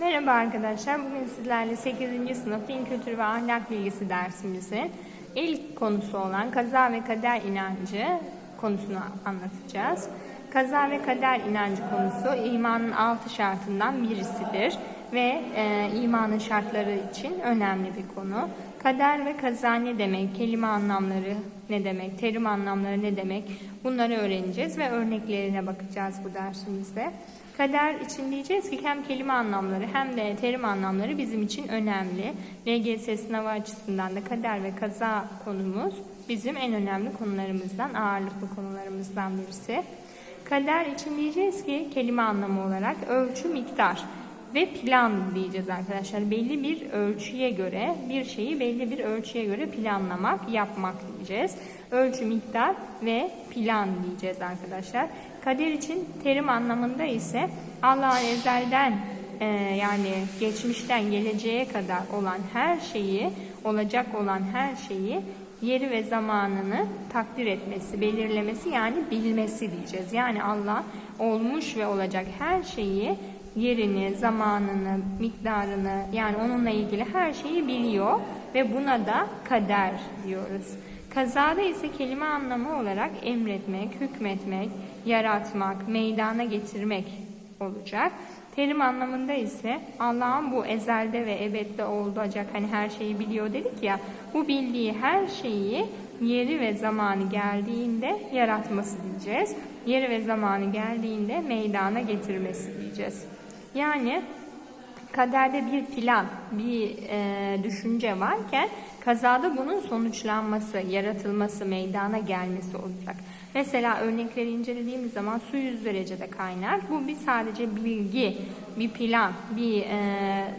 Merhaba arkadaşlar. Bugün sizlerle 8. sınıf din kültürü ve ahlak bilgisi dersimizin ilk konusu olan kaza ve kader inancı konusunu anlatacağız. Kaza ve kader inancı konusu imanın altı şartından birisidir ve e, imanın şartları için önemli bir konu. Kader ve kaza ne demek? Kelime anlamları ne demek? Terim anlamları ne demek? Bunları öğreneceğiz ve örneklerine bakacağız bu dersimizde. Kader için diyeceğiz ki hem kelime anlamları hem de terim anlamları bizim için önemli. LGS sınavı açısından da kader ve kaza konumuz bizim en önemli konularımızdan, ağırlıklı konularımızdan birisi. Kader için diyeceğiz ki kelime anlamı olarak ölçü, miktar ve plan diyeceğiz arkadaşlar. Belli bir ölçüye göre bir şeyi belli bir ölçüye göre planlamak, yapmak diyeceğiz. Ölçü, miktar ve plan diyeceğiz arkadaşlar. Kader için terim anlamında ise Allah'ın ezelden e, yani geçmişten geleceğe kadar olan her şeyi, olacak olan her şeyi yeri ve zamanını takdir etmesi, belirlemesi yani bilmesi diyeceğiz. Yani Allah olmuş ve olacak her şeyi yerini, zamanını, miktarını yani onunla ilgili her şeyi biliyor ve buna da kader diyoruz. Kazada ise kelime anlamı olarak emretmek, hükmetmek, yaratmak, meydana getirmek olacak. Terim anlamında ise Allah'ın bu ezelde ve ebedde olacak hani her şeyi biliyor dedik ya bu bildiği her şeyi yeri ve zamanı geldiğinde yaratması diyeceğiz. Yeri ve zamanı geldiğinde meydana getirmesi diyeceğiz. Yani kaderde bir plan, bir e, düşünce varken kazada bunun sonuçlanması, yaratılması, meydana gelmesi olacak. Mesela örnekleri incelediğimiz zaman su 100 derecede kaynar. Bu bir sadece bilgi, bir plan, bir e,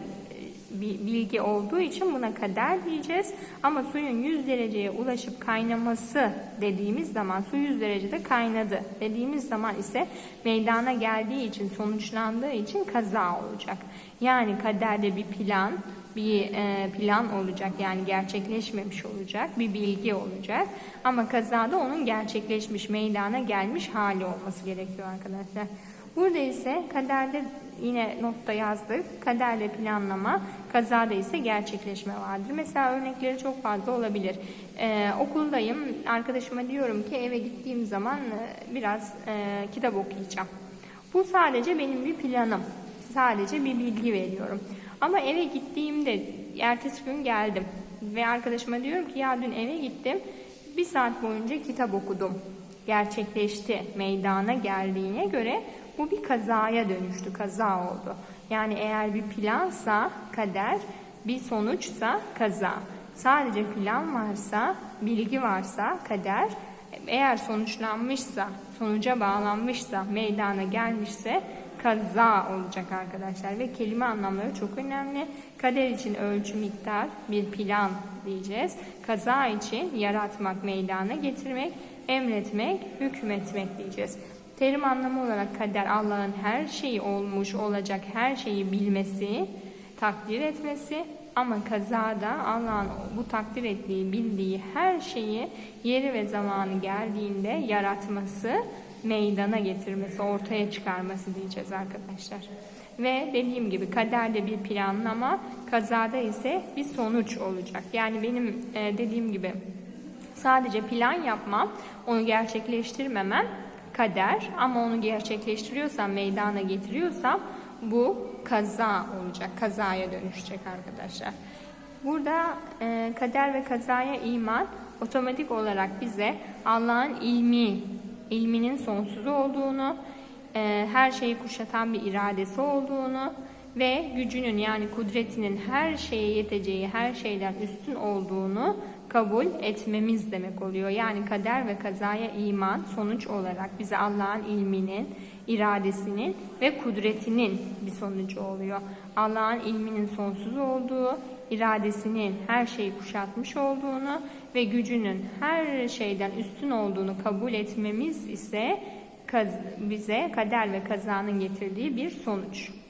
bilgi olduğu için buna kader diyeceğiz. Ama suyun 100 dereceye ulaşıp kaynaması dediğimiz zaman su 100 derecede kaynadı dediğimiz zaman ise meydana geldiği için sonuçlandığı için kaza olacak. Yani kaderde bir plan, bir e, plan olacak yani gerçekleşmemiş olacak bir bilgi olacak ama kazada onun gerçekleşmiş meydana gelmiş hali olması gerekiyor arkadaşlar. Burada ise kaderde yine notta yazdık. Kaderde planlama, kazada ise gerçekleşme vardır. Mesela örnekleri çok fazla olabilir. Ee, okuldayım, arkadaşıma diyorum ki eve gittiğim zaman e, biraz e, kitap okuyacağım. Bu sadece benim bir planım. Sadece bir bilgi veriyorum. Ama eve gittiğimde, ertesi gün geldim ve arkadaşıma diyorum ki ya dün eve gittim, bir saat boyunca kitap okudum. Gerçekleşti, meydana geldiğine göre bu bir kazaya dönüştü, kaza oldu. Yani eğer bir plansa kader, bir sonuçsa kaza. Sadece plan varsa, bilgi varsa kader, eğer sonuçlanmışsa, sonuca bağlanmışsa, meydana gelmişse kaza olacak arkadaşlar. Ve kelime anlamları çok önemli. Kader için ölçü miktar bir plan diyeceğiz. Kaza için yaratmak, meydana getirmek, emretmek, hükmetmek diyeceğiz. Terim anlamı olarak kader Allah'ın her şeyi olmuş, olacak her şeyi bilmesi, takdir etmesi ama kazada Allah'ın bu takdir ettiği, bildiği her şeyi yeri ve zamanı geldiğinde yaratması, meydana getirmesi, ortaya çıkarması diyeceğiz arkadaşlar. Ve dediğim gibi kaderde bir planlama, kazada ise bir sonuç olacak. Yani benim e, dediğim gibi sadece plan yapmam, onu gerçekleştirmemem kader ama onu gerçekleştiriyorsam, meydana getiriyorsam bu kaza olacak, kazaya dönüşecek arkadaşlar. Burada e, kader ve kazaya iman otomatik olarak bize Allah'ın ilmi, ilminin sonsuz olduğunu, e, her şeyi kuşatan bir iradesi olduğunu ve gücünün yani kudretinin her şeye yeteceği, her şeyden üstün olduğunu kabul etmemiz demek oluyor. Yani kader ve kazaya iman sonuç olarak bize Allah'ın ilminin, iradesinin ve kudretinin bir sonucu oluyor. Allah'ın ilminin sonsuz olduğu, iradesinin her şeyi kuşatmış olduğunu ve gücünün her şeyden üstün olduğunu kabul etmemiz ise bize kader ve kazanın getirdiği bir sonuç.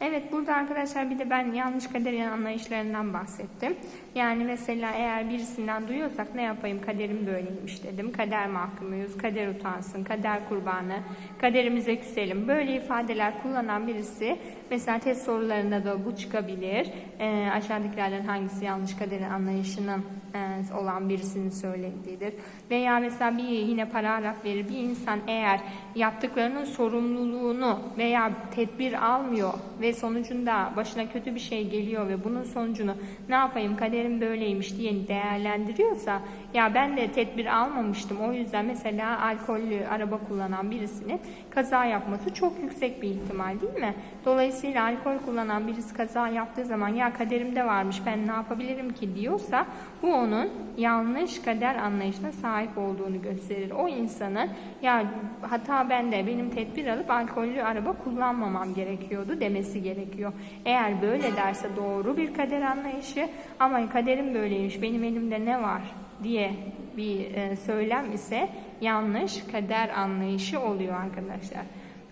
Evet burada arkadaşlar bir de ben yanlış kader anlayışlarından bahsettim. Yani mesela eğer birisinden duyuyorsak ne yapayım kaderim böyleymiş dedim. Kader mahkumuyuz, kader utansın, kader kurbanı, kaderimize küselim. Böyle ifadeler kullanan birisi mesela test sorularında da bu çıkabilir. Ee, aşağıdakilerden hangisi yanlış kader anlayışının e, olan birisinin söylediğidir. Veya mesela bir yine paragraf verir. Bir insan eğer yaptıklarının sorumluluğunu veya tedbir almıyor ve sonucunda başına kötü bir şey geliyor ve bunun sonucunu ne yapayım kaderim böyleymiş diye değerlendiriyorsa ya ben de tedbir almamıştım o yüzden mesela alkollü araba kullanan birisinin kaza yapması çok yüksek bir ihtimal değil mi? Dolayısıyla alkol kullanan birisi kaza yaptığı zaman ya kaderimde varmış ben ne yapabilirim ki diyorsa bu onun yanlış kader anlayışına sahip olduğunu gösterir. O insanın ya hata bende benim tedbir alıp alkollü araba kullanmamam gerekiyordu demesi gerekiyor. Eğer böyle derse doğru bir kader anlayışı ama kaderim böyleymiş benim elimde ne var diye bir e, söylem ise yanlış kader anlayışı oluyor arkadaşlar.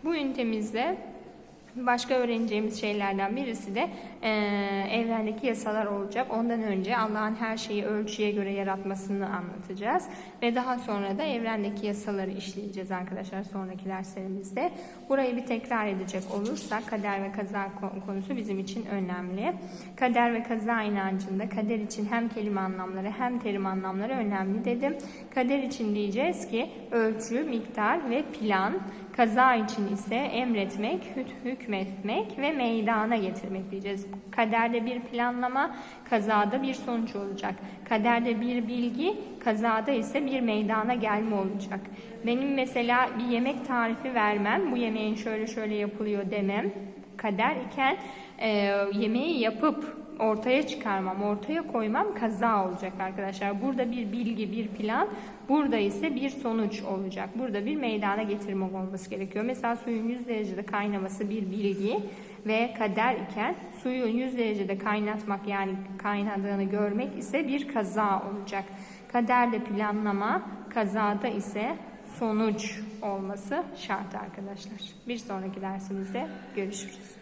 Bu ünitemizde Başka öğreneceğimiz şeylerden birisi de e, evrendeki yasalar olacak. Ondan önce Allah'ın her şeyi ölçüye göre yaratmasını anlatacağız. Ve daha sonra da evrendeki yasaları işleyeceğiz arkadaşlar sonraki derslerimizde. Burayı bir tekrar edecek olursak kader ve kaza konusu bizim için önemli. Kader ve kaza inancında kader için hem kelime anlamları hem terim anlamları önemli dedim. Kader için diyeceğiz ki ölçü, miktar ve plan. Kaza için ise emretmek, hükmetmek ve meydana getirmek diyeceğiz. Kaderde bir planlama, kazada bir sonuç olacak. Kaderde bir bilgi, kazada ise bir meydana gelme olacak. Benim mesela bir yemek tarifi vermem, bu yemeğin şöyle şöyle yapılıyor demem kader iken e, yemeği yapıp ortaya çıkarmam, ortaya koymam kaza olacak arkadaşlar. Burada bir bilgi, bir plan, burada ise bir sonuç olacak. Burada bir meydana getirmek olması gerekiyor. Mesela suyun 100 derecede kaynaması bir bilgi ve kader iken suyun 100 derecede kaynatmak yani kaynadığını görmek ise bir kaza olacak. Kaderde planlama, kazada ise sonuç olması şart arkadaşlar. Bir sonraki dersimizde görüşürüz.